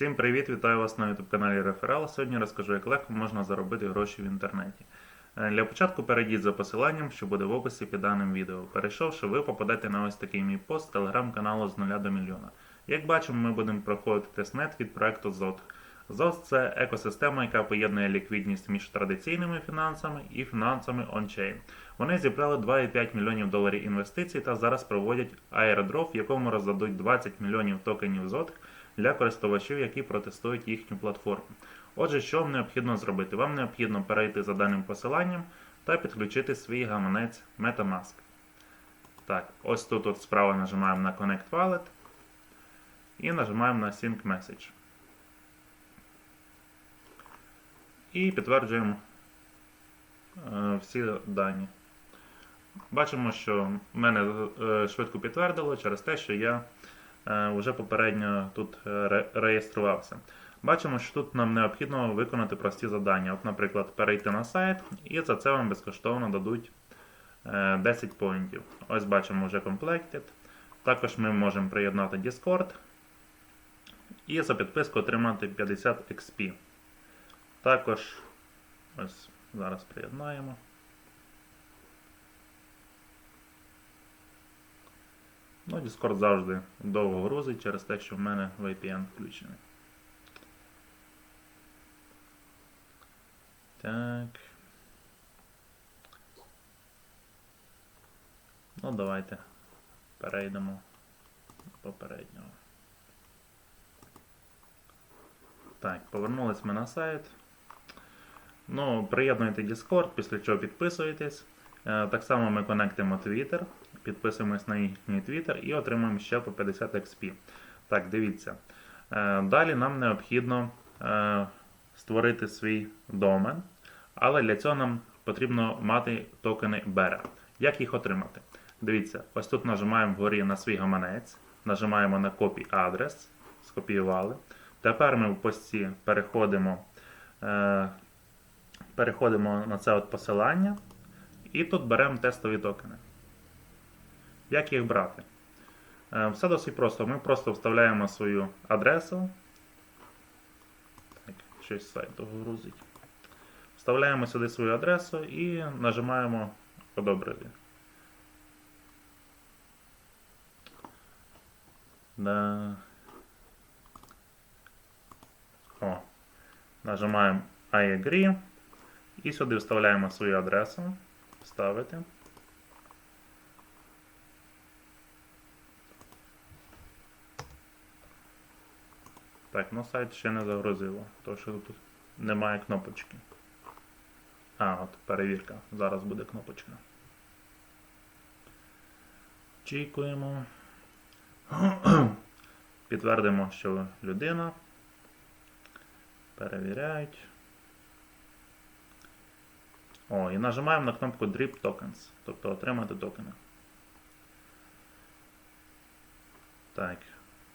Всім привіт! Вітаю вас на YouTube каналі Реферал. Сьогодні розкажу, як легко можна заробити гроші в інтернеті. Е, Для початку перейдіть за посиланням, що буде в описі під даним відео. Перейшовши, ви попадете на ось такий мій пост телеграм-каналу з 0 до мільйона. Як бачимо, ми будемо проходити тестнет від проекту ZOT. ZOT – це екосистема, яка поєднує ліквідність між традиційними фінансами і фінансами on-chain. Вони зібрали 2,5 мільйонів доларів інвестицій та зараз проводять аеродроп, в якому роздадуть 20 мільйонів токенів ZOT для користувачів, які протестують їхню платформу. Отже, що вам необхідно зробити? Вам необхідно перейти за даним посиланням та підключити свій гаманець Metamask. Так, ось тут от справа нажимаємо на Connect Wallet і нажимаємо на Sync Message. І підтверджуємо е, всі дані. Бачимо, що мене е, швидко підтвердило через те, що я вже попередньо тут е, реєструвався. Бачимо, що тут нам необхідно виконати прості завдання. От, наприклад, перейти на сайт, і за це вам безкоштовно дадуть е, 10 поінтів. Ось бачимо вже Completed. Також ми можемо приєднати Discord і за підписку отримати 50 XP. Також ось зараз приєднаємо. Ну, Discord завжди довго грузить через те, що в мене VPN включений. Так. Ну, давайте перейдемо до попереднього. Так, повернулись ми на сайт. Ну, приєднуйте Discord, після чого підписуєтесь. Е, Так само ми конектимо Twitter, підписуємось на їхній Twitter і отримаємо ще по 50 XP. Так, дивіться. Е, Далі нам необхідно е, створити свій домен, але для цього нам потрібно мати токени Bearer. Як їх отримати? Дивіться, ось тут нажимаємо вгорі на свій гаманець, нажимаємо на Copy адрес, скопіювали. Тепер ми в пості переходимо, е, переходимо на це от посилання і тут беремо тестові токени. Як їх брати? Е, Все досить просто. Ми просто вставляємо свою адресу. Так, щось сайт грузить. Вставляємо сюди свою адресу і нажимаємо одобрити. Да. О. Нажимаємо I agree. І сюди вставляємо свою адресу. Вставити. Так, ну сайт ще не загрузило, тому що тут немає кнопочки. А, от перевірка. Зараз буде кнопочка. Чекуємо. Підтвердимо, що людина. Перевіряють. О, і нажимаємо на кнопку Drip Tokens, тобто отримати токени. Так.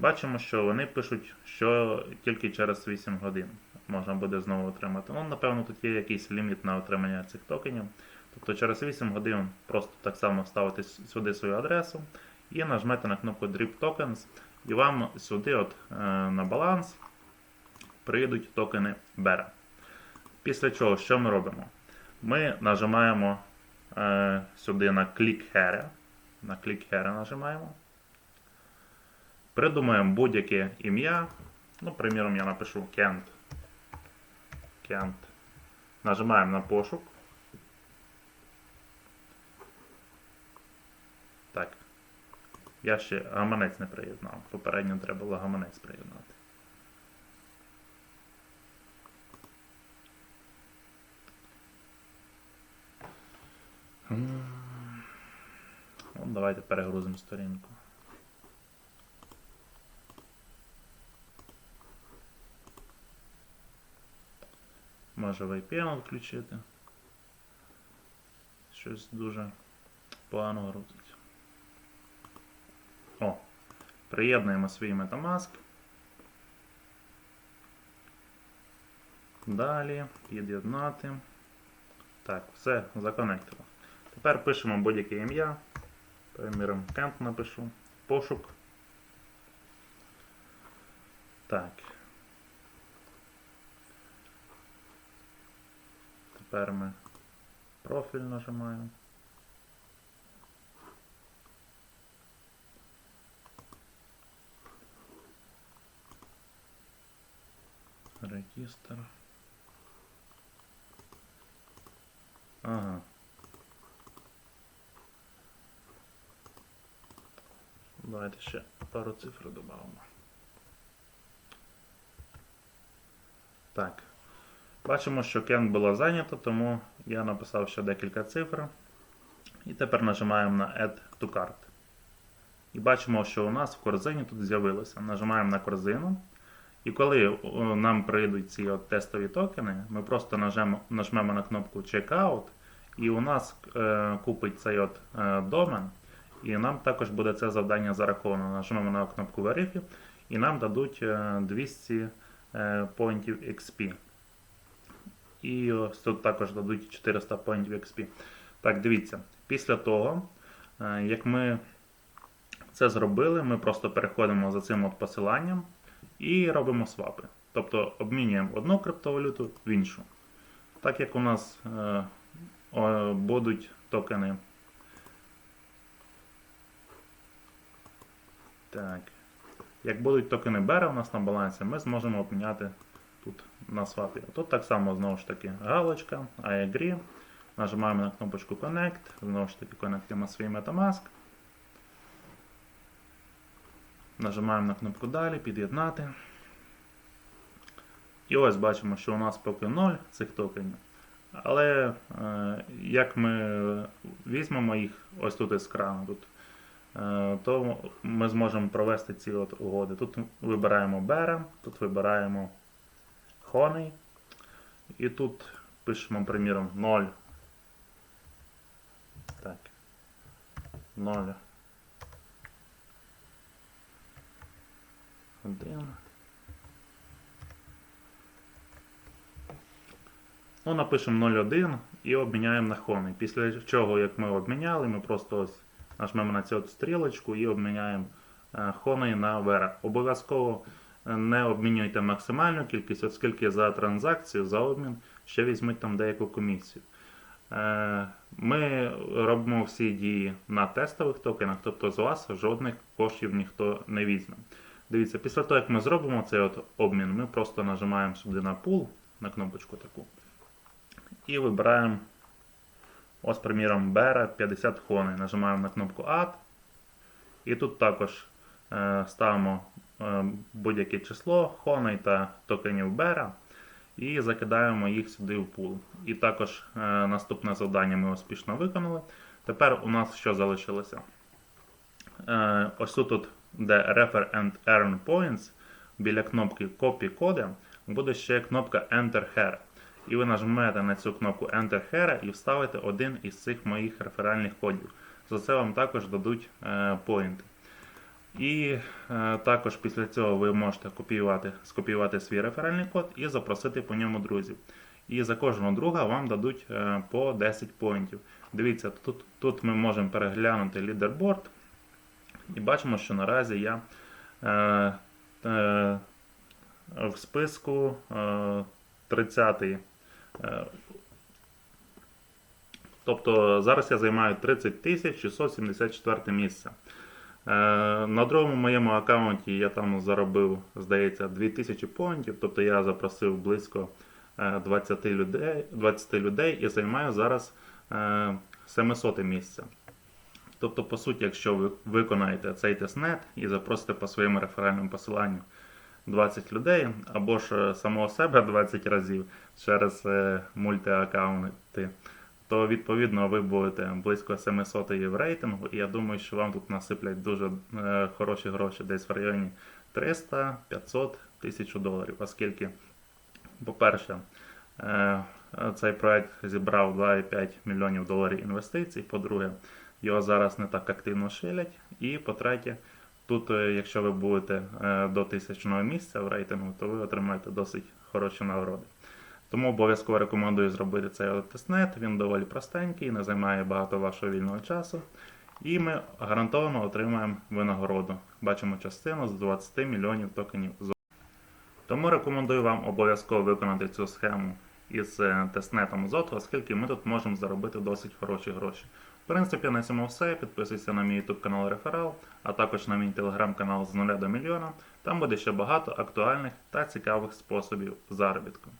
Бачимо, що вони пишуть, що тільки через 8 годин можна буде знову отримати. Ну, напевно, тут є якийсь ліміт на отримання цих токенів. Тобто через 8 годин просто так само вставите с- сюди свою адресу і нажмете на кнопку Drip Tokens, і вам сюди от, е, на баланс прийдуть токени Bearer. Після чого, що ми робимо? Ми нажимаємо е, сюди на Click Here. На Click Here нажимаємо. Придумаємо будь-яке ім'я. Ну, приміром, я напишу Kent. Kent. Нажимаємо на пошук. Так. Я ще гаманець не приєднав. Попередньо треба було гаманець приєднати. От давайте перегрузимо сторінку. Може VPN відключити. Щось дуже погано грузить. О, приєднуємо свій Metamask. Далі під'єднати. Так, все, законектило. Тепер пишемо будь-яке ім'я. Приміром, Кент напишу. Пошук. Так. Тепер ми профіль нажимаємо. Регістр. Ага. Давайте ще пару цифр додамо. Так. Бачимо, що кен було зайнято, тому я написав ще декілька цифр. І тепер нажимаємо на Add to Cart. І бачимо, що у нас в корзині тут з'явилося. Нажимаємо на корзину. І коли нам прийдуть ці от тестові токени, ми просто нажмемо, нажмемо на кнопку Checkout, і у нас е, купить цей от е, домен. І нам також буде це завдання зараховано. Нажмемо на кнопку Verify, і нам дадуть е, 200 е, поінтів XP. І ось тут також дадуть 400 поінтів XP. Так, дивіться, після того, е, як ми це зробили, ми просто переходимо за цим от посиланням і робимо свапи. Тобто обмінюємо одну криптовалюту в іншу. Так як у нас е, будуть токени. Так. Як будуть токени Бера у нас на балансі, ми зможемо обміняти тут на свапі. Тут так само знову ж таки галочка, I agree. Нажимаємо на кнопочку Connect, знову ж таки конектуємо свій Metamask. Нажимаємо на кнопку Далі, під'єднати. І ось бачимо, що у нас поки 0 цих токенів. Але е, як ми візьмемо їх ось тут із крану, тут, е, то ми зможемо провести ці от угоди. Тут вибираємо Берем, тут вибираємо Honey. І тут пишемо, приміром, 0. Так. 0. 1. Ну, напишемо 0,1 і обміняємо на Honey. Після чого, як ми обміняли, ми просто ось нажмемо на цю стрілочку і обміняємо е, Honey на Vera. Обов'язково е, не обмінюйте максимальну кількість, оскільки за транзакцію, за обмін ще візьмуть там деяку комісію. Е, Ми робимо всі дії на тестових токенах, тобто з вас жодних коштів ніхто не візьме. Дивіться, після того, як ми зробимо цей от обмін, ми просто нажимаємо сюди на Pool, на кнопочку таку. І вибираємо, ось, приміром, Bera 50 хони. Нажимаємо на кнопку Add. І тут також ставимо е, будь-яке число хоней та токенів Bera. І закидаємо їх сюди в пул. І також е, наступне завдання ми успішно виконали. Тепер у нас що залишилося? Е, ось тут, де Refer and Earn Points, біля кнопки Copy коди, буде ще кнопка Enter Here. І ви нажмете на цю кнопку Enter Here і вставите один із цих моїх реферальних кодів. За це вам також дадуть е, поінти. І е, також після цього ви можете копіювати, скопіювати свій реферальний код і запросити по ньому друзів. І за кожного друга вам дадуть е, по 10 поінтів. Дивіться, тут, тут ми можемо переглянути лідерборд. І бачимо, що наразі я е, е, в списку е, 30. Е, тобто зараз я займаю 30 674 місце. Е, на другому моєму аккаунті я там заробив, здається, 2000 поінтів, тобто я запросив близько е, 20 людей, 20 людей і займаю зараз е, 700 місце. Тобто, по суті, якщо ви виконаєте цей тестнет і запросите по своєму реферальному посиланню 20 людей, або ж е, самого себе 20 разів через е, мультиаккаунти, то відповідно ви будете близько 700 в рейтингу, і я думаю, що вам тут насиплять дуже е, хороші гроші десь в районі 300, 500 тисяч доларів, оскільки, по-перше, е, цей проект зібрав 2,5 мільйонів доларів інвестицій. По-друге, його зараз не так активно шилять. І по-третє, тут, е, якщо ви будете е, до тисячного місця в рейтингу, то ви отримаєте досить хороші нагороди. Тому обов'язково рекомендую зробити цей тестнет. Він доволі простенький, не займає багато вашого вільного часу. І ми гарантовано отримаємо винагороду. Бачимо частину з 20 мільйонів токенів. Тому рекомендую вам обов'язково виконати цю схему із е, тестнетом Зоту, оскільки ми тут можемо заробити досить хороші гроші. В принципі, на цьому все. Підписуйся на мій YouTube канал Реферал, а також на мій телеграм-канал з нуля до мільйона. Там буде ще багато актуальних та цікавих способів заробітку.